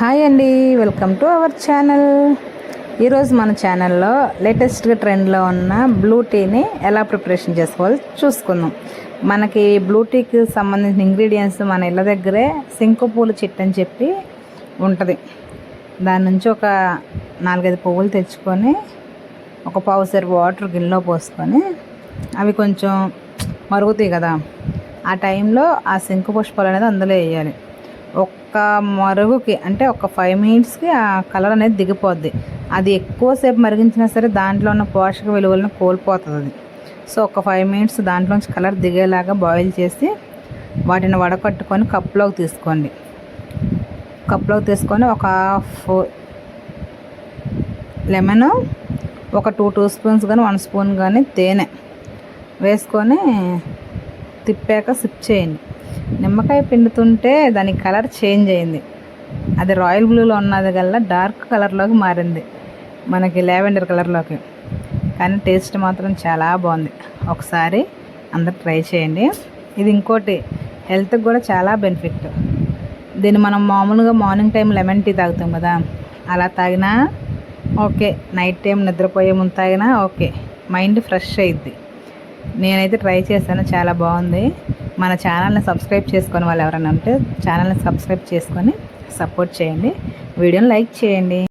Hi అండి welcome to our channel. ఈరోజు మన ఛానల్లో లేటెస్ట్గా ట్రెండ్లో ఉన్న బ్లూ టీని ఎలా ప్రిపరేషన్ చేసుకోవాలో చూసుకుందాం. మనకి బ్లూ టీకి సంబంధించిన ఇంగ్రీడియంట్స్ మన ఇళ్ళ దగ్గరే సింకు పూల చిట్ అని చెప్పి ఉంటుంది. దాని నుంచి ఒక నాలుగైదు పువ్వులు తెచ్చుకొని ఒక పావుసేరు వాటర్ గిన్నెలో పోసుకొని అవి కొంచెం మరుగుతాయి కదా. ఆ టైంలో ఆ సింకు పుష్పాలు అనేది అందులో వేయాలి. ఒక్క మరుగుకి అంటే ఒక ఫైవ్ మినిట్స్కి ఆ కలర్ అనేది దిగిపోద్ది. అది ఎక్కువసేపు మరిగించినా సరే దాంట్లో ఉన్న పోషక విలువలను కోల్పోతుంది. అది సో ఒక ఫైవ్ మినిట్స్ దాంట్లోంచి కలర్ దిగేలాగా బాయిల్ చేసి వాటిని వడకట్టుకొని కప్లోకి తీసుకోండి. కప్లోకి తీసుకొని ఒక హాఫ్ లెమన్ ఒక టూ టూ స్పూన్స్ కానీ వన్ స్పూన్ కానీ తేనె వేసుకొని తిప్పాక సిప్ చేయండి. నిమ్మకాయ పిండుతుంటే దాని కలర్ చేంజ్ అయింది. అది రాయల్ బ్లూలో ఉన్నది కల్లా డార్క్ కలర్లోకి మారింది. మనకి లావెండర్ కలర్లోకి కానీ టేస్ట్ మాత్రం చాలా బాగుంది. ఒకసారి అందరు ట్రై చేయండి. ఇది ఇంకోటి హెల్త్కి కూడా చాలా బెనిఫిట్ దీన్ని మనం మామూలుగా మార్నింగ్ టైం లెమన్ టీ తాగుతాం కదా. అలా తాగినా ఓకే. నైట్ టైం నిద్రపోయే ముందు తాగినా ఓకే. మైండ్ ఫ్రెష్ అయ్యిద్ది నేనైతే ట్రై చేశాను చాలా బాగుంది. మన ఛానల్ని సబ్స్క్రైబ్ చేసుకొని వాళ్ళు ఎవరైనా ఉంటే ఛానల్ని సబ్స్క్రైబ్ చేసుకొని సపోర్ట్ చేయండి. వీడియోని లైక్ చేయండి.